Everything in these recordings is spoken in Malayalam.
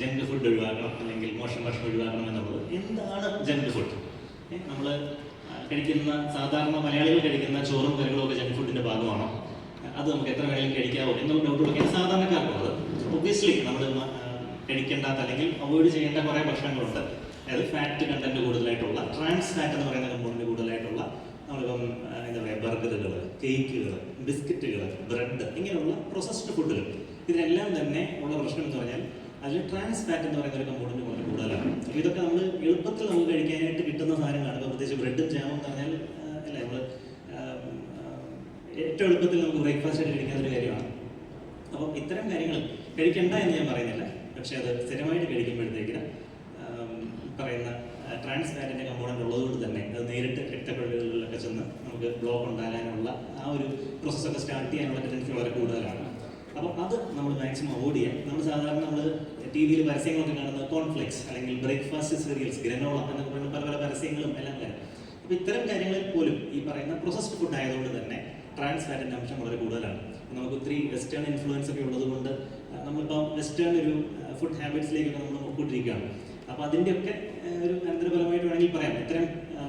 ജങ്ക് ഫുഡ് ഒഴിവാക്കണം അല്ലെങ്കിൽ മോശം ഭക്ഷണം ഒഴിവാക്കണം എന്നുള്ളത് എന്താണ് ജങ്ക് ഫുഡ് നമ്മൾ കഴിക്കുന്ന സാധാരണ മലയാളികൾ കഴിക്കുന്ന ചോറും കറികളും ഒക്കെ ജങ്ക് ഫുഡിന്റെ ഭാഗമാണോ? അത് നമുക്ക് എത്ര വേണമെങ്കിലും കഴിക്കാവോ എന്നുള്ള ഡൗട്ടുകളൊക്കെയാണ് സാധാരണക്കാർക്കുള്ളത് ഒബ്വിയസ്ലി നമ്മൾ കഴിക്കേണ്ടാത്ത അല്ലെങ്കിൽ അവോയ്ഡ് ചെയ്യേണ്ട കുറേ ഭക്ഷണങ്ങളുണ്ട്. അതായത് ഫാറ്റ് കണ്ടന്റ് കൂടുതലായിട്ടുള്ള ട്രാൻസ് ഫാറ്റ് എന്ന് പറയുന്ന കമ്പോണന്റ് കൂടുതലായിട്ടുള്ള നമ്മളിപ്പം എന്താ പറയുക ബർഗറുകൾ കേക്കുകൾ ബിസ്ക്കറ്റുകൾ ബ്രെഡ് ഇങ്ങനെയുള്ള പ്രൊസസ്ഡ് ഫുഡുകൾ ഇതിനെല്ലാം തന്നെ ഉള്ള പ്രശ്നം എന്ന് പറഞ്ഞാൽ അതിൽ ട്രാൻസ് ഫാറ്റ് എന്ന് പറയുന്ന ഒരു കമ്പോണന്റ് വളരെ കൂടുതലാണ്. അപ്പോൾ ഇതൊക്കെ നമ്മൾ എളുപ്പത്തിൽ നമുക്ക് കഴിക്കാനായിട്ട് കിട്ടുന്ന സാധനങ്ങളാണ്. ഇപ്പോൾ പ്രത്യേകിച്ച് ബ്രെഡും ജാമും എന്ന് പറഞ്ഞാൽ അല്ല നമ്മൾ ഏറ്റവും എളുപ്പത്തിൽ നമുക്ക് ബ്രേക്ക്ഫാസ്റ്റ് ആയിട്ട് കഴിക്കുന്ന ഒരു കാര്യമാണ്. അപ്പം ഇത്തരം കാര്യങ്ങൾ കഴിക്കണ്ട എന്ന് ഞാൻ പറയുന്നില്ല. പക്ഷെ അത് സ്ഥിരമായിട്ട് കഴിക്കുമ്പോഴത്തേക്ക് പറയുന്ന ട്രാൻസ് ഫാറ്റിന്റെ കമ്പോണന്റ് ഉള്ളതുകൊണ്ട് തന്നെ അത് നേരിട്ട് രക്തക്കുഴലുകളിലൊക്കെ ചെന്ന് നമുക്ക് ബ്ലോക്ക് ഉണ്ടാകാനുള്ള ആ ഒരു പ്രോസസ്സൊക്കെ സ്റ്റാർട്ട് ചെയ്യാനുള്ള ടെൻഡൻസി വളരെ കൂടുതലാണ്. അപ്പം അത് നമ്മൾ മാക്സിമം അവോയ്ഡ് ചെയ്യാം. നമ്മൾ സാധാരണ നമ്മൾ ടി വിയിൽ പരസ്യങ്ങളൊക്കെ കാണുന്ന കോൺഫ്ലെക്സ് അല്ലെങ്കിൽ ബ്രേക്ക്ഫാസ്റ്റ് സീരിയൽസ് ഗ്രനോള എന്നൊക്കെ പറയുന്ന പല പല പരസ്യങ്ങളും എല്ലാം വരും. അപ്പോൾ ഇത്തരം കാര്യങ്ങളിൽ പോലും ഈ പറയുന്ന പ്രോസസ്ഡ് ഫുഡ് ആയതുകൊണ്ട് തന്നെ ട്രാൻസ് ഫാറ്റിന്റെ അംശം വളരെ കൂടുതലാണ്. നമുക്ക് ഒത്തിരി വെസ്റ്റേൺ ഇൻഫ്ലുവൻസ് ഒക്കെ ഉള്ളതുകൊണ്ട് നമ്മളിപ്പോൾ വെസ്റ്റേൺ ഒരു ഫുഡ് ഹാബിറ്റ്സിലേക്ക് നമ്മൾ നോക്കിക്കൊണ്ടിരിക്കുകയാണ്. അപ്പോൾ അതിന്റെയൊക്കെ ഒരു അനന്തരഫലമായിട്ട് വേണമെങ്കിൽ പറയാം. ഇത്തരം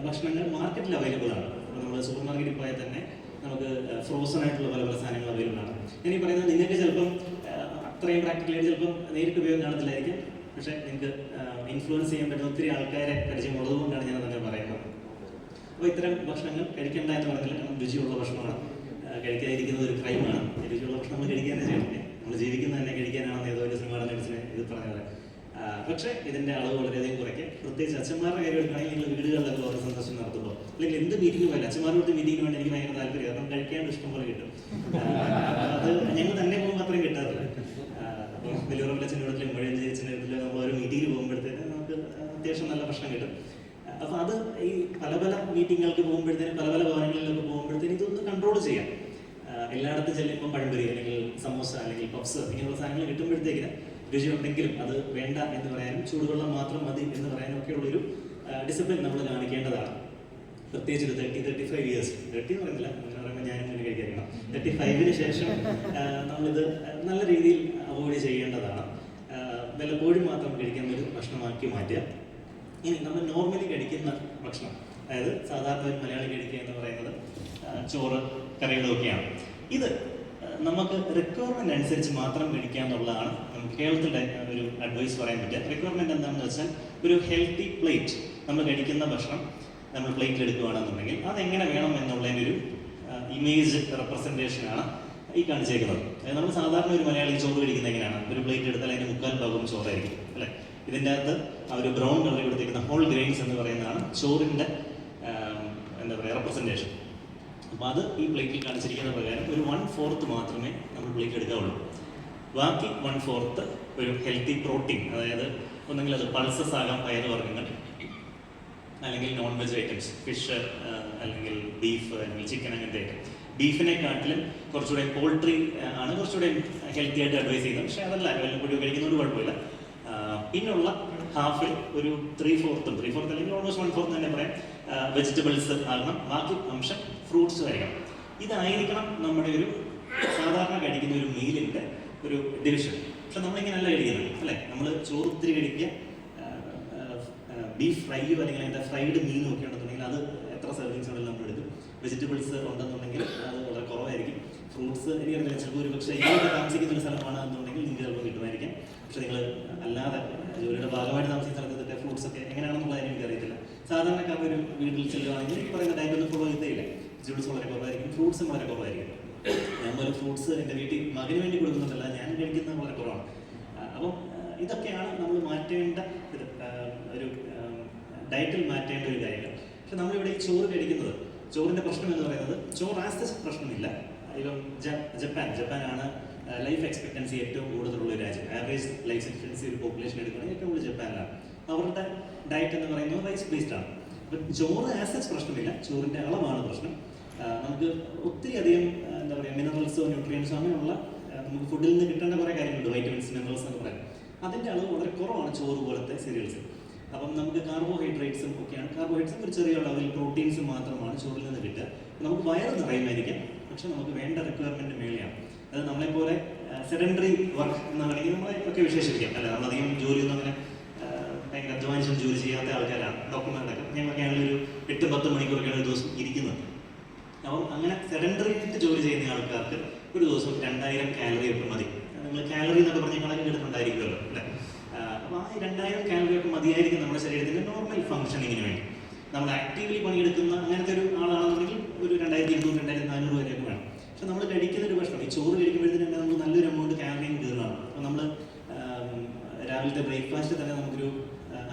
ഭക്ഷണങ്ങൾ മാർക്കറ്റിൽ അവൈലബിൾ ആണ്. നമ്മൾ സൂപ്പർ മാർക്കറ്റിൽ പോയാൽ തന്നെ നമുക്ക് ഫ്രോസൺ ആയിട്ടുള്ള പല പല സാധനങ്ങൾ അവൈലബിൾ ആണ് ഞാൻ ഈ പറയുന്നത് നിങ്ങൾക്ക് ചിലപ്പം അത്രയും പ്രാക്ടിക്കലായിട്ട് ചിലപ്പം നേരിട്ട് ഉപയോഗം കാണത്തില്ലായിരിക്കും. പക്ഷേ നിങ്ങൾക്ക് ഇൻഫ്ലുവൻസ് ചെയ്യാൻ പറ്റുന്ന ഒത്തിരി ആൾക്കാരെ പരിചയമുള്ളത് കൊണ്ടാണ് ഞാൻ തന്നെ പറയുന്നത്. അപ്പോൾ ഇത്തരം ഭക്ഷണങ്ങൾ കഴിക്കേണ്ട എന്ന് പറഞ്ഞാൽ രുചിയുള്ള ഭക്ഷണമാണ്. കഴിക്കാതിരിക്കുന്നത് ഒരു ക്രൈമാണ് രുചിയുള്ള ഭക്ഷണങ്ങൾ കഴിക്കാൻ ചെയ്യണം നമ്മൾ ജീവിക്കുന്നത് തന്നെ കഴിക്കാനാണെന്ന് ഏതോ ഒരു സിനിമ ഇത് പറഞ്ഞത്. പക്ഷേ ഇതിന്റെ അളവ് വളരെയധികം കുറയ്ക്കുക പ്രത്യേകിച്ച് അച്ഛന്മാരുടെ കാര്യം എടുക്കുകയാണെങ്കിൽ നിങ്ങൾ വീടുകളിലൊക്കെ ഓരോ സന്ദർശനം നടത്തുമ്പോൾ അല്ലെങ്കിൽ എന്ത് മീറ്റിംഗ് പോയാലും അച്ഛന്മാരോട് മീറ്റിംഗ് വേണ്ട എനിക്ക് ഭയങ്കര താല്പര്യം. കാരണം കഴിക്കാൻ ഇഷ്ടം പോലെ കിട്ടും. അത് ഞങ്ങൾ തന്നെ പോകുമ്പോൾ അത്രയും കിട്ടാറില്ല. അപ്പം അപ്പോൾ വലിയ അച്ഛന്റെ വീട്ടിലും മഴയഞ്ചി അച്ഛന്റെ വീട്ടിലും നമ്മൾ ഓരോ മീറ്റിംഗിൽ പോകുമ്പോഴത്തേക്ക് നമുക്ക് അത്യാവശ്യം നല്ല ഭക്ഷണം കിട്ടും. അപ്പൊ അത് ഈ പല പല മീറ്റിങ്ങുകൾക്ക് പോകുമ്പോഴത്തേനും പല പല ഭവനങ്ങളിലൊക്കെ പോകുമ്പോഴത്തേനും ഇതൊന്ന് കൺട്രോൾ ചെയ്യാം. എല്ലായിടത്തും ചെല്ലുമ്പോൾ പഴംപൊരി അല്ലെങ്കിൽ സമോസ അല്ലെങ്കിൽ പപ്സ് ഇങ്ങനെയുള്ള സാധനങ്ങൾ കിട്ടുമ്പോഴത്തേക്കിന് രുചി ഉണ്ടെങ്കിലും അത് വേണ്ട എന്ന് പറയാനും ചൂടുവെള്ളം മാത്രം മതി എന്ന് പറയാനും ഒക്കെ ഉള്ളൊരു ഡിസിപ്ലിൻ നമ്മൾ കാണിക്കേണ്ടതാണ്. പ്രത്യേകിച്ച് ഒരു thirty thirty five years thirty എന്ന് പറയുന്നില്ല. അങ്ങനെ പറയുമ്പോൾ ഞാൻ ഇങ്ങനെ കഴിക്കാറില്ല തേർട്ടി ഫൈവിന് ശേഷം നമ്മളിത് നല്ല രീതിയിൽ അവോയ്ഡ് ചെയ്യേണ്ടതാണ്. വല്ലപ്പോഴും മാത്രം കഴിക്കുന്ന ഒരു ഭക്ഷണമാക്കി മാറ്റുക. ഇനി നമ്മൾ നോർമലി കഴിക്കുന്ന ഭക്ഷണം അതായത് സാധാരണ ഒരു മലയാളി കഴിക്കുക എന്ന് പറയുന്നത് ചോറ് കറികളൊക്കെയാണ്. ഇത് നമുക്ക് റിക്വയർമെന്റ് അനുസരിച്ച് മാത്രം മേടിക്കുക എന്നുള്ളതാണ്. നമുക്ക് കേരളത്തിലെ ഒരു അഡ്വൈസ് പറയാൻ പറ്റുക. റിക്വയർമെന്റ് എന്താണെന്ന് വെച്ചാൽ ഒരു ഹെൽത്തി പ്ലേറ്റ് നമ്മൾ കഴിക്കുന്ന ഭക്ഷണം നമ്മൾ പ്ലേറ്റിൽ എടുക്കുകയാണെന്നുണ്ടെങ്കിൽ അതെങ്ങനെ വേണം എന്നുള്ളതിന്റെ ഒരു ഇമേജ് റെപ്രസെന്റേഷനാണ് ഈ കാണിച്ചേക്കുന്നത്. അതായത് നമ്മൾ സാധാരണ ഒരു മലയാളി ചോറ് കഴിക്കുന്നത് എങ്ങനെയാണ്? ഒരു പ്ലേറ്റ് എടുത്താൽ അതിന് മുക്കാൽ ഭാഗം ചോറായിരിക്കും അല്ലേ? ഇതിന്റെ അകത്ത് ആ ഒരു ബ്രൗൺ കളർ കൊടുത്തിരിക്കുന്ന ഹോൾ ഗ്രെയിൻസ് എന്ന് പറയുന്നതാണ് ചോറിന്റെ എന്താ പറയുക റെപ്രസെന്റേഷൻ അപ്പോൾ അത് ഈ പ്ലേറ്റിൽ കാണിച്ചിരിക്കുന്ന പ്രകാരം ഒരു വൺ ഫോർത്ത് മാത്രമേ നമ്മൾ പ്ലേറ്റ് എടുക്കാവുള്ളൂ. ബാക്കി വൺ ഫോർത്ത് ഒരു ഹെൽത്തി പ്രോട്ടീൻ അതായത് ഒന്നെങ്കിൽ അത് പൾസസ് ആകാം പയറുവർഗങ്ങൾ അല്ലെങ്കിൽ നോൺ വെജ് ഐറ്റംസ് ഫിഷ് അല്ലെങ്കിൽ ബീഫ് അല്ലെങ്കിൽ ചിക്കൻ അങ്ങനത്തെ ഐറ്റം ബീഫിനെക്കാട്ടിലും കുറച്ചുകൂടെ പോൾട്രി ആണ് കുറച്ചുകൂടെ ഹെൽത്തി ആയിട്ട് അഡ്വൈസ് ചെയ്യുന്നത്. പക്ഷേ അതല്ല വല്ലപ്പോഴും കഴിക്കുന്നതുകൊണ്ട് കുഴപ്പമില്ല. പിന്നുള്ള ഹാഫിൽ ഒരു ത്രീ ഫോർത്തും ത്രീ ഫോർത്ത് അല്ലെങ്കിൽ ഓൾമോസ്റ്റ് വൺ ഫോർത്ത് തന്നെ പറയാം. വെജിറ്റബിൾസ് ആകണം. ബാക്കി അംശം ഫ്രൂട്ട്സ് കഴിക്കണം ഇതായിരിക്കണം നമ്മുടെ ഒരു സാധാരണ കഴിക്കുന്ന ഒരു മീലിന്റെ ഒരു ഡിവിഷൻ പക്ഷെ നമ്മളിങ്ങനെയല്ല കഴിക്കുന്നത് അല്ലേ? നമ്മൾ ചോറ് ഒത്തിരി കഴിക്കുക ബീഫ് ഫ്രൈയോ അല്ലെങ്കിൽ അതിന്റെ ഫ്രൈഡ് മീൻ ഒക്കെ ഉണ്ടെന്നുണ്ടെങ്കിൽ അത് എത്ര ഉണ്ടെങ്കിലും നമ്മൾ എടുക്കും. വെജിറ്റബിൾസ് ഉണ്ടെന്നുണ്ടെങ്കിൽ അത് വളരെ കുറവായിരിക്കും. ഫ്രൂട്ട്സ് എനിക്കറിയില്ല ചിലപ്പോൾ ഒരു പക്ഷേ ഇതൊക്കെ താമസിക്കുന്ന ഒരു സ്ഥലമാണ് എന്നുണ്ടെങ്കിൽ നിങ്ങൾക്ക് ചിലപ്പോൾ കിട്ടുമായിരിക്കും. പക്ഷെ നിങ്ങൾ അല്ലാതെ ജോലിയുടെ ഭാഗമായിട്ട് താമസിക്കുന്ന സ്ഥലത്തെ ഫ്രൂട്ട്സ് ഒക്കെ എങ്ങനെയാണെന്നുള്ളത് എനിക്കറിയത്തില്ല. സാധാരണക്കാർ ഒരു വീട്ടിൽ ചെല്ലുവാണെങ്കിൽ ഈ പറയുന്ന ഡയറ്റ് ഒന്നും ഫോളോ ചെയ്തേയില്ല വെജിറ്റബിൾസ് വളരെ കുറവായിരിക്കും ഫ്രൂട്ട്സും വളരെ കുറവായിരിക്കും. ഞാൻ പോലെ ഫ്രൂട്ട്സ് എന്റെ വീട്ടിൽ മകന് വേണ്ടി കൊടുക്കുന്നുണ്ടല്ല ഞാൻ കഴിക്കുന്നത് വളരെ കുറവാണ്. അപ്പം ഇതൊക്കെയാണ് നമ്മൾ മാറ്റേണ്ട ഒരു ഡയറ്റിൽ മാറ്റേണ്ട ഒരു കാര്യങ്ങൾ പക്ഷെ നമ്മളിവിടെ ഈ ചോറ് കഴിക്കുന്നത് ചോറിന്റെ പ്രശ്നം എന്ന് പറയുന്നത് ചോറ് ആസ് പ്രശ്നമില്ല. ഇപ്പം ജപ്പാൻ ജപ്പാനാണ് ലൈഫ് എക്സ്പെക്ടൻസി ഏറ്റവും കൂടുതലുള്ള ഒരു രാജ്യം. ആവറേജ് ലൈഫ് എക്സ്പെക്ടൻസി ഒരു പോപ്പുലേഷൻ എടുക്കുകയാണെങ്കിൽ ഏറ്റവും കൂടുതൽ ജപ്പാനിലാണ്. അവരുടെ ഡയറ്റ് എന്ന് പറയുന്നത് റൈസ് ബേസ്ഡ് ആണ്. അപ്പം ചോറ് ആസ് പ്രശ്നമില്ല ചോറിന്റെ അളവാണ് പ്രശ്നം. നമുക്ക് ഒത്തിരി അധികം എന്താ പറയുക മിനറൽസോ ന്യൂട്രിയൻസോ അങ്ങനെയുള്ള നമുക്ക് ഫുഡിൽ നിന്ന് കിട്ടേണ്ട കുറേ കാര്യങ്ങളുണ്ട്. വൈറ്റമിൻസ് മിനറൽസ് എന്നൊക്കെ പറയാം അതിന്റെ അളവ് വളരെ കുറവാണ് ചോറ് പോലത്തെ സീരിയൽസ് അപ്പം നമുക്ക് കാർബോഹൈഡ്രേറ്റ്സും ഒക്കെയാണ്. കാർബോഹൈഡ്രേറ്റ്സും ഒരു ചെറിയ അളവിൽ പ്രോട്ടീൻസും മാത്രമാണ് ചോറിൽ നിന്ന് കിട്ടുക. നമുക്ക് വയറ് നിറയുമായിരിക്കാം പക്ഷെ നമുക്ക് വേണ്ട റിക്വയർമെന്റ് മേലെയാണ് അത് നമ്മളെപ്പോലെ സെഡൻഡറി വർക്ക് എന്ന് വേണമെങ്കിൽ നമ്മളെ ഒക്കെ വിശേഷിപ്പിക്കാം. അല്ല നമ്മളധികം ജോലി അധ്വാനിച്ചും ജോലി ചെയ്യാത്ത ആൾക്കാരാണ്. ഡോക്ടർമാരൊക്കെ ഞങ്ങളൊക്കെ ആണെങ്കിൽ ഒരു എട്ട് പത്ത് മണിക്കൂറൊക്കെയാണ് ഒരു ദിവസം ഇരിക്കുന്നത്. അപ്പം അങ്ങനെ സെഡൻഡർ ചെയ്തിട്ട് ജോലി ചെയ്യുന്ന ആൾക്കാർക്ക് ഒരു ദിവസം രണ്ടായിരം കാലറി ഒക്കെ മതി. നിങ്ങൾ കാലറി എന്നൊക്കെ പറഞ്ഞ് കണക്ക് കിട്ടുന്നുണ്ടായിരിക്കുമല്ലോ അല്ലേ? അപ്പോൾ ആ രണ്ടായിരം കാലറി ഒക്കെ മതിയായിരിക്കും നമ്മുടെ ശരീരത്തിന്റെ നോർമൽ ഫംഗ്ഷനിങ്ങിന് വേണ്ടി. നമ്മൾ ആക്റ്റീവ്ലി പണിയെടുക്കുന്ന അങ്ങനത്തെ ഒരു ആളാണെന്നുണ്ടെങ്കിൽ ഒരു രണ്ടായിരത്തി ഇരുന്നൂറ് രണ്ടായിരത്തി നാനൂറ് വരെയൊക്കെ വേണം. പക്ഷെ നമ്മൾ കഴിക്കുന്ന ഒരു ഭക്ഷണം ഈ ചോറ് കഴിക്കുമ്പോഴത്തേന് തന്നെ നമുക്ക് നല്ലൊരു എമൗണ്ട് കാലറിയും കയറുകയാണ് അപ്പോൾ നമ്മൾ രാവിലത്തെ ബ്രേക്ക്ഫാസ്റ്റ് തന്നെ നമുക്കൊരു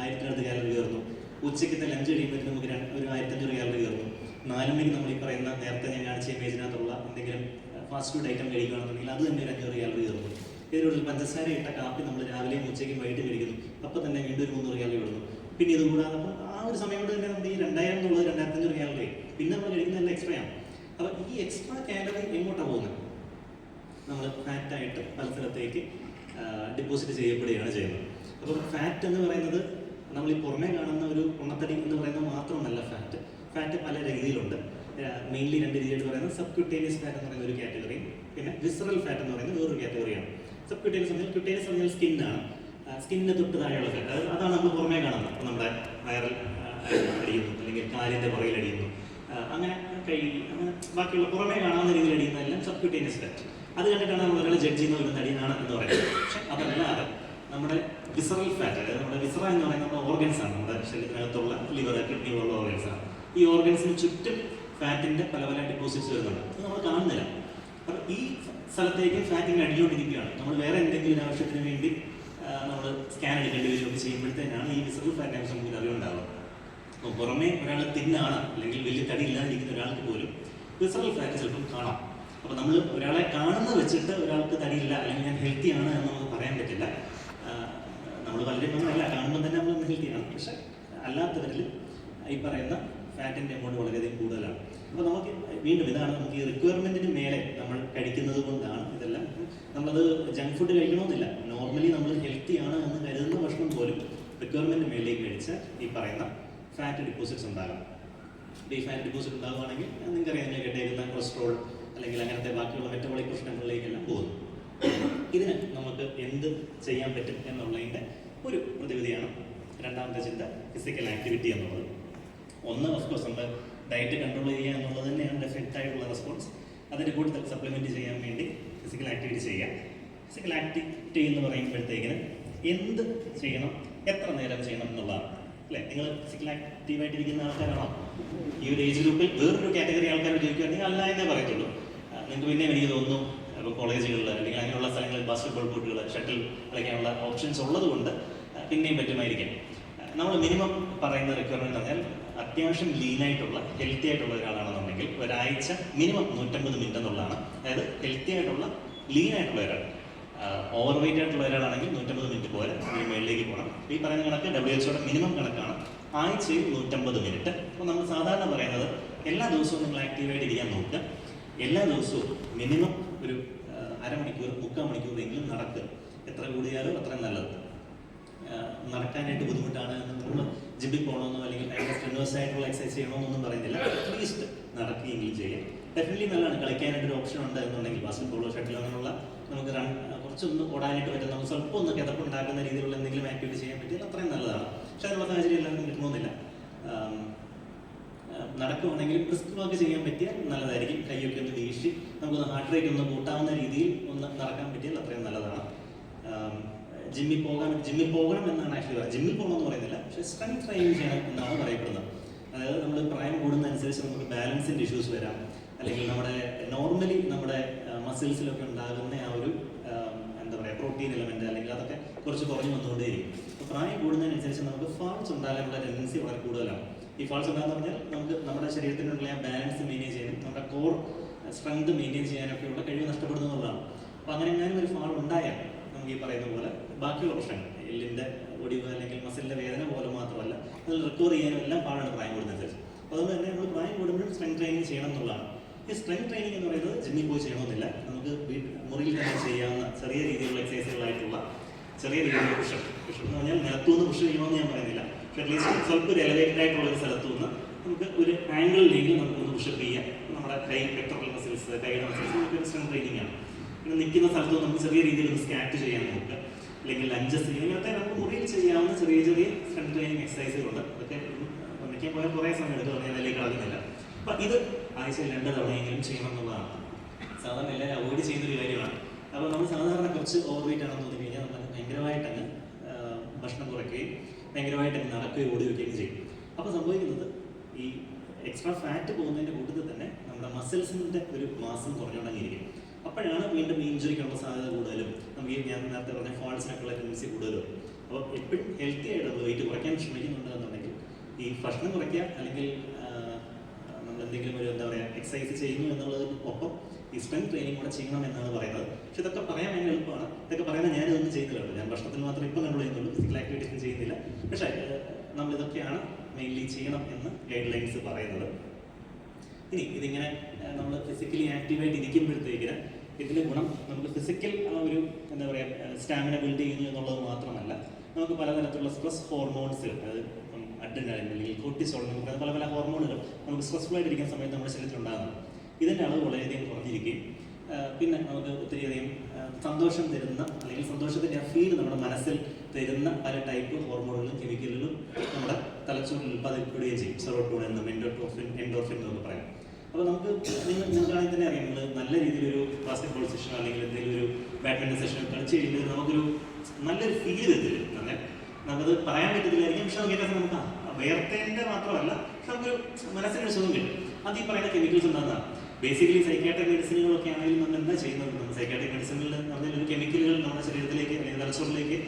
ആയിരത്തിനടുത്ത് കാലറി കയറുന്നു ഉച്ചയ്ക്കത്തെ ലഞ്ച് കഴിയുമ്പോഴത്തേക്ക് നമുക്ക് ഒരു ആയിരത്തഞ്ഞൂറ് കാലറി കയറുന്നു നാല് മണിക്ക് നമ്മൾ ഈ പറയുന്ന നേരത്തെ ഞാൻ കാണിച്ച ഇമേജിനകത്തുള്ള എന്തെങ്കിലും ഫാസ്റ്റ് ഫുഡ് ഐറ്റം കഴിക്കുകയാണെന്നുണ്ടെങ്കിൽ അത് തന്നെ ഒരു അഞ്ഞൂറ് കാലറി കയറുന്നു ഇതിനോട് പഞ്ചസാര ഇട്ട കാപ്പി നമ്മൾ രാവിലെയും ഉച്ചയ്ക്കും വൈകിട്ട് കഴിക്കുന്നു അപ്പം തന്നെ വീണ്ടും ഒരു മുന്നൂറ് കാലറി വിടുന്നു പിന്നെ ഇത് കൂടാതെ ആ ഒരു സമയം കൊണ്ട് തന്നെ നമുക്ക് ഈ രണ്ടായിരം എന്നുള്ളത് രണ്ടായിരത്തഞ്ഞൂറ് കാലറി പിന്നെ നമ്മൾ കഴിക്കുന്നതെല്ലാം എക്സ്ട്രാ ആണ്. അപ്പം ഈ എക്സ്ട്രാ കാലറി എങ്ങോട്ടാണ് പോകുന്നത് നമ്മൾ ഫാറ്റായിട്ട് പല സ്ഥലത്തേക്ക് ഡിപ്പോസിറ്റ് ചെയ്യപ്പെടുകയാണ് ചെയ്യുന്നത്. അപ്പോൾ ഫാറ്റ് എന്ന് പറയുന്നത് നമ്മൾ ഈ പുറമേ കാണുന്ന ഒരു ഉണ്ണത്തടി എന്ന് പറയുന്നത് മാത്രമല്ല ഫാറ്റ് ഫാറ്റ് പല രീതിയിലുണ്ട്. മെയിൻലി രണ്ട് രീതിയായിട്ട് പറയുന്നത് സബ്ക്യൂട്ടേനിയസ് ഫാറ്റ് എന്ന് പറയുന്ന ഒരു കാറ്റഗറിയും പിന്നെ വിസറൽ ഫാറ്റ് എന്ന് പറയുന്നത് വേറൊരു കാറ്റഗറിയാണ് സബ്ക്യൂട്ടേനിയസ് പറഞ്ഞാൽ ക്യൂട്ടേനിയസ് പറഞ്ഞാൽ സ്കിന്നാണ് സ്കിന്നിന് തൊട്ട് താഴെയുള്ള ഫാറ്റ് അത് അതാണ് നമ്മൾ പുറമേ കാണുന്നത്. അപ്പോൾ നമ്മുടെ വയറൽ അടിയുന്നു അല്ലെങ്കിൽ കാലിന്റെ പുറകിൽ അടിയുന്നു. അങ്ങനെ കൈ അങ്ങനെ ബാക്കിയുള്ള പുറമേ കാണാവുന്ന രീതിയിൽ അടിയുന്നതെല്ലാം സബ്ക്യൂട്ടേനിയസ് ഫാറ്റ് അത് കണ്ടിട്ടാണ് നമ്മൾ ഒരാളെ ജഡ്ജ് ചെയ്യുന്ന ഒരു തടിയാണ് എന്ന് പറയുന്നത്. പക്ഷെ അതല്ലാതെ നമ്മുടെ വിസറൽ ഫാറ്റ് അതായത് നമ്മുടെ വിസറ എന്ന് പറയുന്നത് നമ്മുടെ ഓർഗൻസ് ആണ്. നമ്മുടെ ശരീരത്തിനകത്തുള്ള ലിവർ കിഡ്നി പോലുള്ള ഓർഗൻസ് ആണ്. ഈ ഓർഗൻസിന് ചുറ്റും ഫാറ്റിന്റെ പല പല ഡെപ്പോസിറ്റ്സ് വരുന്നുണ്ട് അത് നമ്മൾ കാണുന്നില്ല. അപ്പോൾ ഈ സ്ഥലത്തേക്ക് ഫാറ്റിങ് അടിഞ്ഞുകൊണ്ടിരിക്കുകയാണ്. നമ്മൾ വേറെ എന്തെങ്കിലും ആവശ്യത്തിന് വേണ്ടി നമ്മൾ സ്കാൻ എടുക്കേണ്ടി വരികയൊക്കെ ചെയ്യുമ്പോഴത്തേനാണ് ഈ വിസർബിൾ ഫാറ്റ് ആവശ്യം നമുക്ക് അറിവുണ്ടാവുക അപ്പോൾ പുറമേ ഒരാൾ തിന്നാണ് അല്ലെങ്കിൽ വലിയ തടി ഇല്ലാതിരിക്കുന്ന ഒരാൾക്ക് പോലും വിസർബിൾ ഫാറ്റ് ചിലപ്പം കാണാം. അപ്പോൾ നമ്മൾ ഒരാളെ കാണുന്ന വെച്ചിട്ട് ഒരാൾക്ക് തടിയില്ല അല്ലെങ്കിൽ ഞാൻ ഹെൽത്തി ആണ് എന്ന് നമുക്ക് പറയാൻ പറ്റില്ല. നമ്മൾ വളരെ ഒന്നുമല്ല കാണുമ്പോൾ തന്നെ നമ്മൾ ഹെൽത്തിയാണ് പക്ഷെ അല്ലാത്തവരിൽ ഈ പറയുന്ന ഫാറ്റിന്റെ എമൗണ്ട് വളരെയധികം കൂടുതലാണ്. അപ്പോൾ നമുക്ക് വീണ്ടും ഇതാണ് നമുക്ക് ഈ റിക്വയർമെന്റിന് മേലെ നമ്മൾ കഴിക്കുന്നത് കൊണ്ടാണ് ഇതെല്ലാം. നമ്മളത് ജങ്ക് ഫുഡ് കഴിക്കണമെന്നില്ല. നോർമലി നമ്മൾ ഹെൽത്തി ആണ് എന്ന് കരുതുന്ന ഭക്ഷണം പോലും റിക്വയർമെന്റ് മേലേക്ക് കഴിച്ച ഈ പറയുന്ന ഫാറ്റ് ഡിപ്പോസിറ്റ്സ് ഉണ്ടാകാം ഈ ഫാറ്റ് ഡിപ്പോസിറ്റ് ഉണ്ടാകുവാണെങ്കിൽ നിങ്ങൾക്കറിയാം നിങ്ങൾ കേട്ടേക്കുന്ന കൊളസ്ട്രോൾ അല്ലെങ്കിൽ അങ്ങനത്തെ ബാക്കിയുള്ള മെറ്റബോളിക് പ്രശ്നങ്ങളിലേക്കെല്ലാം പോകുന്നു. ഇതിന് നമുക്ക് എന്ത് ചെയ്യാൻ പറ്റും എന്നുള്ളതിന്റെ ഒരു പ്രതിവിധിയാണ് രണ്ടാമത്തെ ചിന്ത ഫിസിക്കൽ ആക്ടിവിറ്റി എന്നുള്ളത്. ഒന്ന് ഓഫ് കോഴ്സ് നമ്മൾ ഡയറ്റ് കൺട്രോൾ ചെയ്യുക എന്നുള്ളത് തന്നെയാണ് ഡെഫിനറ്റ് ആയിട്ടുള്ള റെസ്പോൺസ് അതിന്റെ കൂടുതൽ സപ്ലിമെന്റ് ചെയ്യാൻ വേണ്ടി ഫിസിക്കൽ ആക്ടിവിറ്റി ചെയ്യുക. ഫിസിക്കൽ ആക്ടിവിറ്റി എന്ന് പറയുമ്പോഴത്തേക്കിന് എന്ത് ചെയ്യണം? എത്ര നേരം ചെയ്യണം എന്നുള്ളതാണ്. അല്ലേ? നിങ്ങൾ ഫിസിക്കൽ ആക്റ്റീവായിട്ടിരിക്കുന്ന ആൾക്കാരാണോ? ഈ ഒരു ഏജ് ഗ്രൂപ്പിൽ വേറൊരു കാറ്റഗറി ആൾക്കാർ ചോദിക്കുകയാണെങ്കിൽ അല്ല എന്നേ പറയത്തുള്ളൂ. നിങ്ങൾക്ക് പിന്നെ എനിക്ക് തോന്നുന്നു ഇപ്പോൾ കോളേജുകളിൽ അല്ലെങ്കിൽ അങ്ങനെയുള്ള സ്ഥലങ്ങളിൽ ബാസ്കറ്റ്ബോൾ കോർട്ടുകൾ ഷട്ടിൽ കളിക്കാനുള്ള ഓപ്ഷൻസ് ഉള്ളതുകൊണ്ട് പിന്നെയും പറ്റുമായിരിക്കും നമ്മൾ മിനിമം പറയുന്ന റിക്വയർമെന്റ് പറഞ്ഞാൽ അത്യാവശ്യം ലീനായിട്ടുള്ള ഹെൽത്തി ആയിട്ടുള്ള ഒരാളാണെന്നുണ്ടെങ്കിൽ ഒരാഴ്ച മിനിമം നൂറ്റമ്പത് മിനിറ്റ് എന്നുള്ളതാണ്. അതായത് ഹെൽത്തി ആയിട്ടുള്ള ലീൻ ആയിട്ടുള്ള ഒരാൾ. ഓവർ വെയിറ്റ് ആയിട്ടുള്ള ഒരാളാണെങ്കിൽ നൂറ്റമ്പത് മിനിറ്റ് പോലെ ഇതിന് മുകളിലേക്ക് പോകണം. ഈ പറയുന്ന കണക്ക് ഡബ്ല്യു എച്ച്ഒയുടെ മിനിമം കണക്കാണ്. ആഴ്ചയിൽ നൂറ്റമ്പത് മിനിറ്റ് അപ്പോൾ നമ്മൾ സാധാരണ പറയുന്നത് എല്ലാ ദിവസവും നിങ്ങൾ ആക്റ്റീവായിട്ട് ഇരിക്കാൻ നോക്കുക. എല്ലാ ദിവസവും മിനിമം ഒരു അരമണിക്കൂർ മുക്കാൽ മണിക്കൂറെങ്കിലും നടക്കുക. എത്ര കൂടിയാലും അത്രയും നല്ലത്. നടക്കാനായിട്ട് ബുദ്ധിമുട്ടാണ് നമ്മൾ ജിമ്മിൽ പോകണമെന്നോ അല്ലെങ്കിൽ ഭയങ്കര സ്ട്രെന്നേഴ്സ് ആയിട്ടുള്ള എക്സസൈസ് ചെയ്യണമെന്നൊന്നും പറയുന്നില്ല. അറ്റ്ലീസ്റ്റ് നടക്കുകയെങ്കിലും ചെയ്യാം. ഡെഫിനറ്റ്ലി നല്ലതാണ്. കളിക്കാനായിട്ട് ഒരു ഓപ്ഷൻ ഉണ്ട് എന്നുണ്ടെങ്കിൽ ബാസ്കറ്റ് ബോളോ ഷട്ടിലോ അങ്ങനെയുള്ള നമുക്ക് റൺ കുറച്ചൊന്ന് ഓടാനായിട്ട് പറ്റും നമുക്ക് സ്വല്പം ഒന്ന് കിതപ്പുണ്ടാക്കുന്ന രീതിയിലുള്ള എന്തെങ്കിലും ആക്ടിവിറ്റി ചെയ്യാൻ പറ്റിയാൽ അത്രയും നല്ലതാണ്. പക്ഷേ അതിനുള്ള സാഹചര്യം എല്ലാവർക്കും കിട്ടണമെന്നില്ല നടക്കുവാണെങ്കിൽ റിസ്ക് വർക്ക് ചെയ്യാൻ പറ്റിയാൽ നല്ലതായിരിക്കും. കൈയൊക്കെ ഒന്ന് വീശി നമുക്കൊന്ന് ഹാർട്ട് റേറ്റ് ഒന്ന് കൂട്ടാവുന്ന രീതിയിൽ ഒന്ന് നടക്കാൻ പറ്റിയാൽ അത്രയും നല്ലതാണ്. ജിമ്മിൽ പോകാൻ ജിമ്മിൽ പോകണം എന്നാണ് ആക്ച്വലി പറയുന്നത്. ജിമ്മിൽ പോകണം എന്ന് പറയുന്നില്ല പക്ഷേ സ്ട്രെങ്ത് ട്രെയിനിങ് ചെയ്യണം എന്നാണ് പറയപ്പെടുന്നത്. അതായത് നമ്മൾ പ്രായം കൂടുന്നതനുസരിച്ച് നമുക്ക് ബാലൻസിന്റെ ഇഷ്യൂസ് വരാം. അല്ലെങ്കിൽ നമ്മുടെ നോർമലി നമ്മുടെ മസിൽസിലൊക്കെ ഉണ്ടാകുന്ന ആ ഒരു എന്താ പറയുക പ്രോട്ടീൻ എലമെന്റ് അല്ലെങ്കിൽ അതൊക്കെ കുറച്ച് കുറഞ്ഞ് വന്നുകൊണ്ടേയിരിക്കും. അപ്പോൾ പ്രായം കൂടുന്നതിനനുസരിച്ച് നമുക്ക് ഫാൾസ് ഉണ്ടാകാനുള്ള ടെൻഡൻസി വളരെ കൂടുതലാണ്. ഈ ഫാൾസ് ഉണ്ടാകുന്ന പറഞ്ഞാൽ നമുക്ക് നമ്മുടെ ശരീരത്തിനുള്ള ബാലൻസ് മെയിന്റെയിൻ ചെയ്യാനും നമ്മുടെ കോർ സ്ട്രെങ്ത് മെയിന്റെയിൻ ചെയ്യാനൊക്കെയുള്ള കഴിവ് നഷ്ടപ്പെടുന്നു എന്നുള്ളതാണ് അപ്പോൾ അങ്ങനെ എങ്ങാനും ഒരു ഫാൾ ഉണ്ടായാൽ നമുക്ക് ഈ പറയുന്ന പോലെ ബാക്കിയുള്ള പ്രശ്നങ്ങൾ. എല്ലിന്റെ ഒടിവ് അല്ലെങ്കിൽ മസിലിന്റെ വേദന പോലെ മാത്രമല്ല അതിൽ റിക്കവർ ചെയ്യാനും എല്ലാം പാടാണ് പ്രായം കൂടുന്നതനുസരിച്ച്. അപ്പോൾ അതുകൊണ്ട് തന്നെ നമ്മൾ പ്രായം കൂടുമ്പോഴും സ്ട്രെങ്ത് ട്രെയിനിങ് ചെയ്യണം എന്നുള്ളതാണ്. ഈ സ്ട്രെങ്ത് ട്രെയിനിങ് എന്ന് പറയുന്നത് ജിമ്മിൽ പോയി ചെയ്യണമെന്നില്ല. നമുക്ക് മുറിയിൽ തന്നെ ചെയ്യാവുന്ന ചെറിയ രീതിയിലുള്ള എക്സസൈസുകളായിട്ടുള്ള ചെറിയ രീതിയിലുള്ള പുഷ് പുഷപ്പ് എന്ന് പറഞ്ഞാൽ നിലത്തുനിന്ന് പുഷ് ചെയ്യണമെന്ന് ഞാൻ പറയുന്നില്ല. പക്ഷെ അറ്റ്ലീസ്റ്റ് സ്വല്പം ഒരു എലവേറ്റഡ് ആയിട്ടുള്ള ഒരു സ്ഥലത്തു നിന്ന് നമുക്ക് ഒരു ആംഗിൾ ലീഗിൽ നമുക്ക് നമുക്കൊന്ന് പുഷപ്പ് ചെയ്യാം. നമ്മുടെ കൈ പെട്രോൾ മസിൽസ് കൈയുടെ മസിൽസ് നമുക്ക് സ്ട്രെങ്ത് ട്രെയിനിങ് ആണ്. പിന്നെ നിൽക്കുന്ന സ്ഥലത്ത് നമുക്ക് ചെറിയ രീതിയിൽ ഒന്ന് സ്കാറ്റ് ചെയ്യാൻ നോക്കുക. അല്ലെങ്കിൽ ലഞ്ചസ് സ്ത്രീ ഇങ്ങനത്തെ നമുക്ക് മുറിയിൽ ചെയ്യാവുന്ന ചെറിയ ചെറിയ ഫ്രണ്ട് ട്രെയിനിങ് എക്സസൈസുകളുണ്ട് അതൊക്കെ ഒന്നിക്കാൻ പോയാൽ കുറേ സമയം എടുത്ത് പറഞ്ഞാൽ അതിലേക്ക് കടക്കുന്നില്ല. ഇത് ആഴ്ചയിൽ രണ്ട് തവണയെങ്കിലും ചെയ്യണം എന്നുള്ളതാണ്. സാധാരണ എല്ലാവരും അവോയ്ഡ് ചെയ്യുന്ന ഒരു കാര്യമാണ്. അപ്പോൾ നമ്മൾ സാധാരണ കുറച്ച് ഓവർ വെയിറ്റ് ആണെന്ന് തോന്നി കഴിഞ്ഞാൽ നമ്മൾ ഭയങ്കരമായിട്ട് അങ്ങ് ഭക്ഷണം കുറയ്ക്കുകയും ഭയങ്കരമായിട്ട് അങ്ങ് നടക്കുകയും ഓടി വയ്ക്കുകയും ചെയ്യും. അപ്പോൾ സംഭവിക്കുന്നത് ഈ എക്സ്ട്രാ ഫാറ്റ് പോകുന്നതിന്റെ കൂട്ടത്തിൽ തന്നെ നമ്മുടെ മസിൽസിന്റെ ഒരു മാസം കുറഞ്ഞുകൊണ്ടിരിക്കും അപ്പോഴാണ് വീണ്ടും ഇഞ്ചുറിക്കുള്ള സാധ്യത കൂടുതലും. നമുക്ക് ഞാൻ നേരത്തെ പറഞ്ഞ ഫോൾസിനൊക്കെയുള്ള ടെൻഡൻസി കൂടുതലും. അപ്പോൾ എപ്പോഴും ഹെൽത്തി ആയിട്ടുള്ള നമ്മൾ വെയിറ്റ് കുറയ്ക്കാൻ ശ്രമിക്കുന്നുണ്ടെന്നുണ്ടെങ്കിൽ ഈ ഭക്ഷണം കുറയ്ക്കുക അല്ലെങ്കിൽ നമ്മൾ എന്തെങ്കിലും ഒരു എന്താ പറയുക എക്സസൈസ് ചെയ്യുന്നു എന്നുള്ളതിന് ഒപ്പം ഈ സ്ട്രെങ്ത് ട്രെയിനിങ് കൂടെ ചെയ്യണം എന്നാണ് പറയുന്നത്. പക്ഷെ ഇതൊക്കെ പറയാൻ ഭയങ്കര എളുപ്പമാണ്. ഇതൊക്കെ പറയുന്നത് ഞാനിതൊന്നും ചെയ്യുന്നില്ല ഞാൻ ഭക്ഷണത്തിന് മാത്രം ഇപ്പം കൺട്രോൾ ചെയ്യുന്നുള്ളൂ. ഫിസിക്കൽ ആക്ടിവിറ്റീസ് ചെയ്യുന്നില്ല. പക്ഷേ നമ്മളിതൊക്കെയാണ് നമ്മൾ മെയിൻലി ചെയ്യണം എന്ന് ഗൈഡ് ലൈൻസ് പറയുന്നത്. ഇനി ഇതിങ്ങനെ നമ്മൾ ഫിസിക്കലി ആക്റ്റീവായിട്ട് ഇരിക്കുമ്പോഴത്തേക്കിന് ഇതിന്റെ ഗുണം നമുക്ക് ഫിസിക്കൽ ആ ഒരു എന്താ പറയുക സ്റ്റാമിന ബിൽഡ് ചെയ്യുന്നു എന്നുള്ളത് മാത്രമല്ല നമുക്ക് പലതരത്തിലുള്ള സ്ട്രെസ് ഹോർമോൺസ് അത് അഡ്രിനാലിൻ അല്ലെങ്കിൽ കോർട്ടിസോൾ നമുക്ക് പല പല ഹോർമോണുകൾ നമുക്ക് സ്ട്രെസ്ഫുൾ ആയിട്ടിരിക്കുന്ന സമയത്ത് നമ്മുടെ ശരീരത്തിൽ ഉണ്ടാകുന്നു. ഇതിന്റെ അളവ് വളരെയധികം കുറഞ്ഞിരിക്കുകയും പിന്നെ നമുക്ക് ഒത്തിരിയധികം സന്തോഷം തരുന്ന അല്ലെങ്കിൽ സന്തോഷത്തിന്റെ ആ ഫീൽ നമ്മുടെ മനസ്സിൽ തരുന്ന പല ടൈപ്പ് ഹോർമോണുകളും കെമിക്കലുകളും നമ്മുടെ തലച്ചോറിൽ ഉൽപ്പാദിപ്പിക്കുകയും ചെയ്യും. സെറോട്ടോൺ എന്നും എൻഡോട്രോഫിൻ എൻഡോർഫിൻ എന്നൊക്കെ പറയാം. അപ്പോൾ നമുക്ക് നിങ്ങൾ നിങ്ങൾക്കാണെങ്കിൽ തന്നെ അറിയാം. നിങ്ങൾ നല്ല രീതിയിലൊരു ബാസ്കറ്റ്ബോൾ സെഷൻ അല്ലെങ്കിൽ എന്തെങ്കിലും ഒരു ബാഡ്മിന്റൺ സെഷൻ കളിച്ച് കഴിയുമ്പോൾ നമുക്കൊരു നല്ലൊരു ഫീൽ എത്തില്ല അങ്ങനെ നമുക്കത് പറയാൻ പറ്റത്തില്ലായിരിക്കും. പക്ഷെ നമുക്ക് നമുക്ക് വേർത്തേന്റെ മാത്രമല്ല പക്ഷെ നമുക്കൊരു മനസ്സിനൊരു സുഖം കിട്ടും. അത് ഈ പറയുന്ന കെമിക്കൽസ് ഉണ്ടാകുന്നതാണ് ബേസിക്കലി സൈക്കാട്രിക് മെഡിസിനുകളൊക്കെ ആണെങ്കിലും നമ്മൾ എന്താ ചെയ്യുന്നത്? നമ്മൾ സൈക്കാട്രിക് മെഡിസിനിൽ പറഞ്ഞാൽ ഒരു കെമിക്കലുകൾ നമ്മുടെ ശരീരത്തിലേക്ക് അല്ലെങ്കിൽ തലച്ചോറിലേക്ക്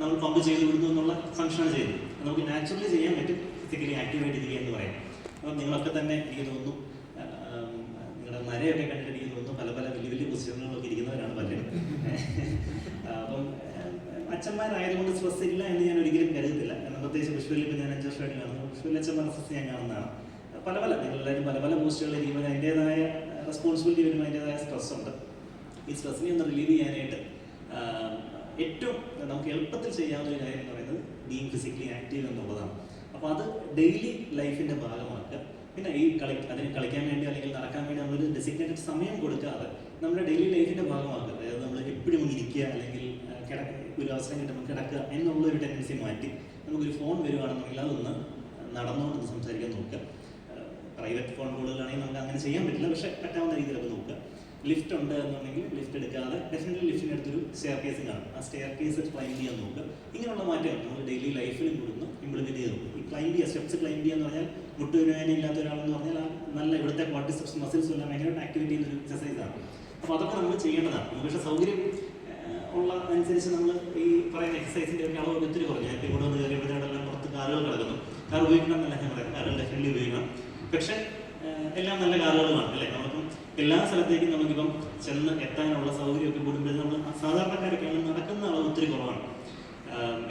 നമ്മൾ പമ്പ് ചെയ്ത് വിടുന്നു എന്നുള്ള ഫംഗ്ഷനാണ് ചെയ്യുന്നത്. നമുക്ക് നാച്ചുറലി ചെയ്യാൻ പറ്റും. ഫിസിക്കലി ആക്റ്റീവായിട്ട് ഇരിക്കുക എന്ന് പറയാം. അപ്പം നിങ്ങളൊക്കെ തന്നെ എനിക്ക് തോന്നുന്നു നരയൊക്കെ കണ്ടിട്ട് പല പല വലിയ വലിയ പുസ്തകങ്ങളൊക്കെ ഇരിക്കുന്നവരാണ് പലരും. അപ്പം അച്ഛന്മാരായതുകൊണ്ട് സ്ട്രെസ് ഇല്ല എന്ന് ഞാൻ ഒരിക്കലും കരുതത്തില്ല. കാരണം പ്രത്യേകിച്ച് പുഷ്പയിൽ ഇപ്പം ഞാൻ അഞ്ച് വർഷമായിട്ട് കാണുന്നു. പുഷ്പയിൽ അച്ഛന്മാരുടെ സ്ട്രെസ് ഞാൻ കാണുന്നതാണ്. പല പല നിങ്ങളെല്ലാവരും പല പല പോസ്റ്റുകളിൽ ഇരിക്കുമ്പോൾ അതിന്റെതായ റെസ്പോൺസിബിലിറ്റി വരുമ്പോൾ അതിന്റെതായ സ്ട്രെസ് ഉണ്ട്. ഈ സ്ട്രെസ്സിനെ ഒന്ന് റിലീവ് ചെയ്യാനായിട്ട് ഏറ്റവും നമുക്ക് എളുപ്പത്തിൽ ചെയ്യാവുന്ന ഒരു കാര്യം എന്ന് പറയുന്നത് ബീങ് ഫിസിക്കലി ആക്റ്റീവ് എന്നുള്ളതാണ്. അപ്പോൾ അത് ഡെയിലി ലൈഫിന്റെ ഭാഗമാക്കുക പിന്നെ ഈ കളി അതിന് കളിക്കാൻ വേണ്ടി അല്ലെങ്കിൽ നടക്കാൻ വേണ്ടി നമ്മളൊരു ഡെസിഗ്നേറ്റഡ് സമയം കൊടുക്കാതെ നമ്മുടെ ഡെയിലി ലൈഫിന്റെ ഭാഗമാക്കുക. അതായത് നമ്മൾ എപ്പോഴും ഇരിക്കുക അല്ലെങ്കിൽ കിടക്ക ഒരു അവസരം കിട്ടുമ്പോൾ കിടക്കുക എന്നുള്ള ഒരു ടെൻഡൻസി മാറ്റി നമുക്കൊരു ഫോൺ വരുവാണെന്നുണ്ടെങ്കിൽ അതൊന്ന് നടന്നുകൊണ്ട് സംസാരിക്കാൻ നോക്കുക. പ്രൈവറ്റ് ഫോൺ കോളുകളാണെങ്കിൽ നമുക്ക് അങ്ങനെ ചെയ്യാൻ പറ്റില്ല. പക്ഷേ പറ്റാവുന്ന രീതിയിലൊക്കെ നോക്കുക. ലിഫ്റ്റ് ഉണ്ട് എന്നുണ്ടെങ്കിൽ ലിഫ്റ്റ് എടുക്കാതെ ഡെഫിനറ്റ്ലി ലിഫ്റ്റിന് അടുത്തൊരു സ്റ്റെയർ കേസ് കാണും. ആ സ്റ്റെയർ കേസ് ക്ലൈം ചെയ്യാൻ നോക്കുക. ഇങ്ങനെയുള്ള മാറ്റങ്ങൾ നമ്മൾ ഡെയിലി ലൈഫിലും കൂടുന്നു. ചെയ്ത് നോക്കും ഈ ക്ലൈം ചെയ്യുക സ്റ്റെപ്സ് ക്ലൈം ചെയ്യുക എന്ന് പറഞ്ഞാൽ മുട്ടുവേദന ഇല്ലാത്ത ഒരാളെന്ന് പറഞ്ഞാൽ നല്ല ഇവിടുത്തെ ക്വാർട്ടിസെപ്സ് മസിൽസ് എല്ലാം ഭയങ്കരമായിട്ട് ആക്ടിവേറ്റ് ചെയ്യുന്ന ഒരു എക്സസൈസാണ് അപ്പോൾ അതൊക്കെ നമ്മൾ ചെയ്യേണ്ടതാണ്. നമുക്ക് പക്ഷേ സൗകര്യം ഉള്ള അനുസരിച്ച് നമ്മൾ ഈ പറയുന്ന എക്സസൈസിന്റെ ഒക്കെ അളവ് ഒത്തിരി കുറഞ്ഞു. ഇപ്പോൾ ഇവിടെ വന്ന് കയറിയപ്പോഴെല്ലാം പുറത്ത് കാലുകൾ കിടക്കുന്നു. കാർ ഉപയോഗിക്കണം എന്നല്ല ഞാൻ പറയാം കാറുകൾ ഡെഫിനറ്റ്ലി ഉപയോഗിക്കണം. പക്ഷേ എല്ലാം നല്ല കാലുകളുമാണ് അല്ലേ? നമുക്കും എല്ലാ സ്ഥലത്തേക്കും നമുക്കിപ്പം ചെന്ന് എത്താനുള്ള സൗകര്യമൊക്കെ കൂടുമ്പോൾ നമ്മൾ സാധാരണക്കാരൊക്കെയാണ് നടക്കുന്ന അളവ് ഒത്തിരി കുറവാണ്.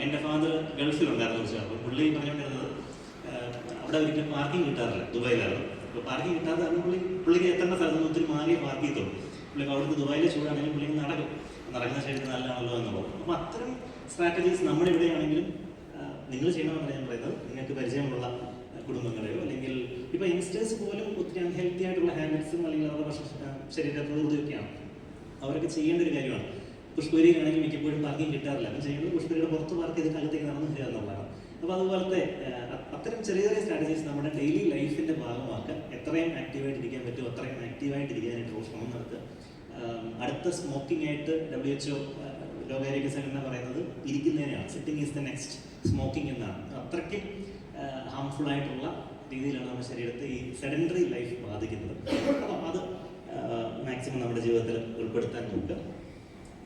എന്റെ ഫാദർ ഗൾഫിലുണ്ടായിരുന്നു ചോദിച്ചാൽ അപ്പോൾ പുള്ളി പറഞ്ഞുകൊണ്ടിരുന്നത് അവിടെ ഒരിക്കലും പാർക്കിംഗ് കിട്ടാറില്ല ദുബായിലാണ്. അപ്പോൾ പാർക്കിംഗ് കിട്ടാതെ അന്ന് പുള്ളി പുള്ളിക്ക് എത്തേണ്ട സ്ഥലത്ത് ഒത്തിരി മാറിയ പാർക്ക് ചെയ്തോളൂ പുള്ളിക്ക് അവിടുത്തെ ദുബായിലെ ചൂടാണെങ്കിലും പുള്ളി നടക്കും. നടക്കുന്ന ശരീരത്തിന് നല്ലതാണല്ലോ എന്നുള്ളത് അപ്പോൾ അത്തരം സ്ട്രാറ്റജീസ് നമ്മുടെ ഇവിടെയാണെങ്കിലും നിങ്ങൾ ചെയ്യണമെന്നാണ് ഞാൻ പറയുന്നത്. നിങ്ങൾക്ക് പരിചയമുള്ള കുടുംബങ്ങളെയോ അല്ലെങ്കിൽ ഇപ്പോൾ യങ്സ്റ്റേഴ്സ് പോലും ഒത്തിരി അൺഹെൽത്തി ആയിട്ടുള്ള ഹാബിറ്റ്സും അല്ലെങ്കിൽ അവരുടെ ഭക്ഷണ ആ, ശരീര പ്രകൃതിയൊക്കെയാണ് അവരൊക്കെ ചെയ്യേണ്ട ഒരു കാര്യമാണ്. പുഷ്പരിയിലാണെങ്കിൽ മിക്കപ്പോഴും പാർക്കിംഗ് കിട്ടാറില്ല. അപ്പം ചെയ്യുന്നത് പുഷ്പരിയുടെ പുറത്ത് പാർക്ക് ചെയ്ത് അകത്തേക്ക് നടന്നു എന്നുള്ളതാണ്. അപ്പോൾ അതുപോലത്തെ അത്തരം ചെറിയ ചെറിയ സ്ട്രാറ്റജീസ് നമ്മുടെ ഡെയിലി ലൈഫിന്റെ ഭാഗമാക്കാൻ എത്രയും ആക്റ്റീവായിട്ട് ഇരിക്കാൻ പറ്റുമോ അത്രയും ആക്റ്റീവായിട്ട് ഇരിക്കാനായിട്ട് ശ്രമം നടത്തുക. അടുത്ത സ്മോക്കിംഗ് ആയിട്ട് ഡബ്ല്യു എച്ച് ഒ ലോകാരോഗ്യ സംഘടന പറയുന്നത് ഇരിക്കുന്നതിനാണ് sitting is the next smoking എന്നാണ്. അത്രയ്ക്ക് ഹാംഫുൾ ആയിട്ടുള്ള രീതിയിലാണ് നമ്മുടെ ശരീരത്തെ ഈ സെഡൻഡറി ലൈഫ് ബാധിക്കുന്നത്. അപ്പോൾ അത് മാക്സിമം നമ്മുടെ ജീവിതത്തിൽ ഉൾപ്പെടുത്താൻ നോക്കുക.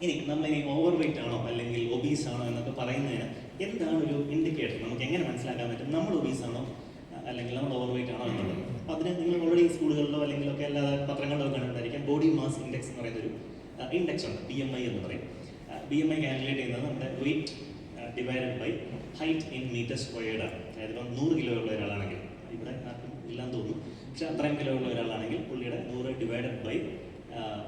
ഇനി നമ്മൾ ഇനി ഓവർ വെയിറ്റ് ആണോ അല്ലെങ്കിൽ ഒബീസ് ആണോ എന്നൊക്കെ പറയുന്നതിന് എന്താണ് ഒരു ഇൻഡിക്കേറ്റർ നമുക്ക് എങ്ങനെ മനസ്സിലാക്കാൻ പറ്റും? നമ്മൾ ഒബീസ് ആണോ? അല്ലെങ്കിൽ നമ്മൾ ഓവർ വെയിറ്റ് ആണോ എന്നുള്ളത്. അപ്പൊ അതിന് നിങ്ങൾ ഓൾറെഡി സ്കൂളുകളിലോ അല്ലെങ്കിൽ ഒക്കെ അല്ലാതെ പത്രങ്ങളിലോ കണ്ടിട്ടുണ്ടായിരിക്കാം ബോഡി മാസ് ഇൻഡെക്സ് എന്ന് പറയുന്ന ഒരു ഇൻഡെക്സ് ഉണ്ട്. ബി എം ഐ എന്ന് പറയും. ബി എം ഐ കാൽക്കുലേറ്റ് ചെയ്യുന്നത് നമ്മുടെ weight divided by height in meter squared ആണ്. അതായത് ഇപ്പം നൂറ് കിലോ ഉള്ള ഒരാളാണെങ്കിൽ ഇവിടെ ആർക്കും ഇല്ലാന്ന് തോന്നുന്നു. പക്ഷെ അത്രയും കിലോ ഉള്ള ഒരാളാണെങ്കിൽ പുള്ളിയുടെ നൂറ് ഡിവൈഡഡ് ബൈ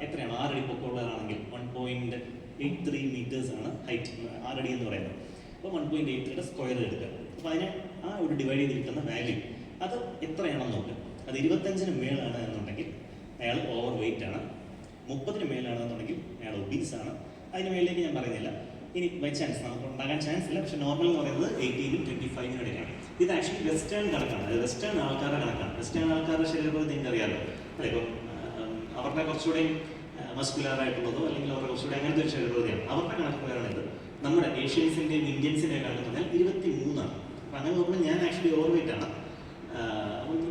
എത്രയാണ്? ആറടി പൊക്കമുള്ളതാണെങ്കിൽ one point eight three meters ആണ് ഹൈറ്റ് ആറടി എന്ന് പറയുന്നത്. അപ്പോൾ വൺ പോയിന്റ് എയ്റ്റ് ത്രീയുടെ സ്ക്വയർ എടുക്കുക. അപ്പോൾ അതിനെ ആ ഒരു ഡിവൈഡ് ചെയ്ത് കിട്ടുന്ന വാല്യൂ അത് എത്രയാണെന്ന് നോക്കുക അത് ഇരുപത്തഞ്ചിന് മേളാണ് എന്നുണ്ടെങ്കിൽ അയാൾ ഓവർ വെയിറ്റ് ആണ്. മുപ്പതിന് മേലാണെന്നുണ്ടെങ്കിൽ അയാൾ ഒബീസ് ആണ്. അതിന് മേളിലേക്ക് ഞാൻ പറയുന്നില്ല. ഇനി ബൈ ചാൻസ് നമുക്ക് ഉണ്ടാകാൻ ചാൻസ് ഇല്ല. പക്ഷെ നോർമൽ എന്ന് പറയുന്നത് എയ്റ്റീനും ട്വന്റി ഫൈവിനും ഇടയ്ക്കാണ് ഇത് ആക്ച്വലി വെസ്റ്റേൺ കണക്കാണ്. വെസ്റ്റേൺ ആൾക്കാരുടെ കണക്കാണ്. വെസ്റ്റേൺ ആൾക്കാരുടെ ശരീരപ്രതി നിങ്ങൾക്ക് അറിയാമല്ലോ അല്ലെ? ഇപ്പം ആം, അവരുടെ കുറച്ചുകൂടെയും മസ്കുലർ ആയിട്ടുള്ളതോ അല്ലെങ്കിൽ അവരുടെ കുറച്ചുകൂടെ അങ്ങനത്തെ ഒരു ശരീരപ്രകൃതിയാണ് അവരുടെ കണക്ക് ഇത് നമ്മുടെ ഏഷ്യൻസിന്റെയും ഇന്ത്യൻസിന്റെയൊക്കെ പറഞ്ഞാൽ ഇരുപത്തി മൂന്നാണ് അപ്പം അങ്ങനെ നോക്കുമ്പോൾ ഞാൻ ആക്ച്വലി ഓവർ വെയിറ്റ് ആണ്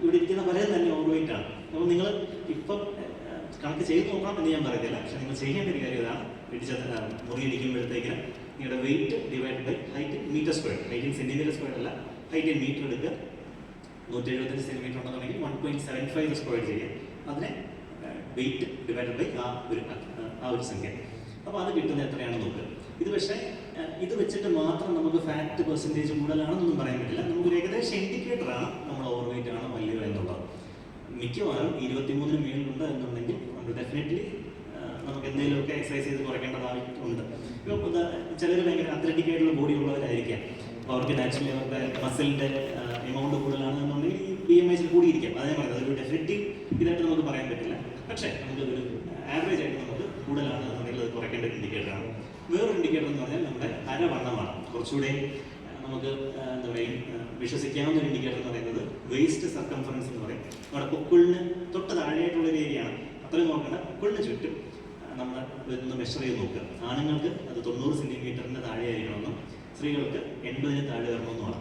ഇവിടെ ഇരിക്കുന്ന പലരും തന്നെ ഓവർ വെയിറ്റ് ആണ്. അപ്പോൾ നിങ്ങൾ ഇപ്പം കണക്ക് ചെയ്ത് നോക്കണം എന്ന് ഞാൻ പറയത്തില്ല. പക്ഷെ നിങ്ങൾ ചെയ്യേണ്ട ഒരു കാര്യം ഇതാണ്. വീട്ടിച്ചാൽ മുറിയിരിക്കുമ്പോഴത്തേക്ക് നിങ്ങളുടെ weight divide by height meter square height centimeter square അല്ല ഹൈറ്റ് ഇൻ മീറ്റർ എടുക്കുക. നൂറ്റി എഴുപത്തഞ്ച് സെന്റിമീറ്റർ ഉണ്ടെന്നുണ്ടെങ്കിൽ one point seven five square ചെയ്യുക. അതിനെ വെയിറ്റ് ഡിവൈഡ് ബൈ ആ ഒരു ആ ഒരു സംഖ്യ. അപ്പോൾ അത് കിട്ടുന്നത് എത്രയാണെന്ന് നോക്കുക. ഇത് പക്ഷേ ഇത് വെച്ചിട്ട് മാത്രം നമുക്ക് ഫാറ്റ് പെർസെന്റേജ് കൂടുതലാണെന്നൊന്നും പറയാൻ പറ്റില്ല. നമുക്കൊരു ഏകദേശം ഇൻഡിക്കേറ്റർ ആണ് നമ്മൾ ഓവർ ആണോ വലിയോ എന്നുള്ളത്. മിക്കവാറും ഇരുപത്തിമൂന്നിന് മേളിലുണ്ട് എന്നുണ്ടെങ്കിൽ നമ്മൾ ഡെഫിനറ്റ്ലി നമുക്ക് എന്തെങ്കിലുമൊക്കെ എക്സസൈസ് ചെയ്ത് കുറയ്ക്കേണ്ടതായിട്ടുണ്ട് ഇപ്പോൾ ചിലർ ഭയങ്കര അത്ലറ്റിക് ആയിട്ടുള്ള ബോഡി ഉള്ളവരായിരിക്കാം. അപ്പോൾ അവർക്ക് നാച്ചുറലി അവരുടെ മസിലിന്റെ എമൗണ്ട് കൂടുതലാണ് എന്നുണ്ടെങ്കിൽ ഈ ബി എം ഐസിൽ കൂടിയിരിക്കാം. അതേ പറയുന്നത് അതൊരു ഡെഫിനറ്റീവ് ഇതായിട്ട് നമുക്ക് പറയാൻ പറ്റില്ല. പക്ഷേ നമുക്ക് ഒരു ആവറേജ് ആയിട്ട് നമുക്ക് കൂടുതലാണ് എന്നുണ്ടെങ്കിൽ അത് കുറയ്ക്കേണ്ട ഇൻഡിക്കേറ്ററാണ് വേറൊരു ഇൻഡിക്കേറ്റർ എന്ന് പറഞ്ഞാൽ നമ്മുടെ അരവണ്ണമാണ് കുറച്ചുകൂടെ നമുക്ക് എന്താ പറയുക വിശ്വസിക്കാവുന്ന ഒരു ഇൻഡിക്കേറ്റർ എന്ന് പറയുന്നത് വേസ്റ്റ് സർക്കംഫറൻസ് എന്ന് പറയും. നമ്മുടെ പൊക്കിളിന് തൊട്ട് താഴെയായിട്ടുള്ള ഒരു ഏരിയയാണ് അത്രയും നോക്കേണ്ട പൊക്കിളിന് ചുറ്റും നമ്മൾ ഒന്ന് മെഷർ ചെയ്ത് നോക്കുക. ആണുങ്ങൾക്ക് അത് തൊണ്ണൂറ് സെന്റിമീറ്ററിന്റെ താഴെ ആയിരിക്കണമെന്നും സ്ത്രീകൾക്ക് എൺപതിന് താഴെ വരണമെന്നുമാണ്.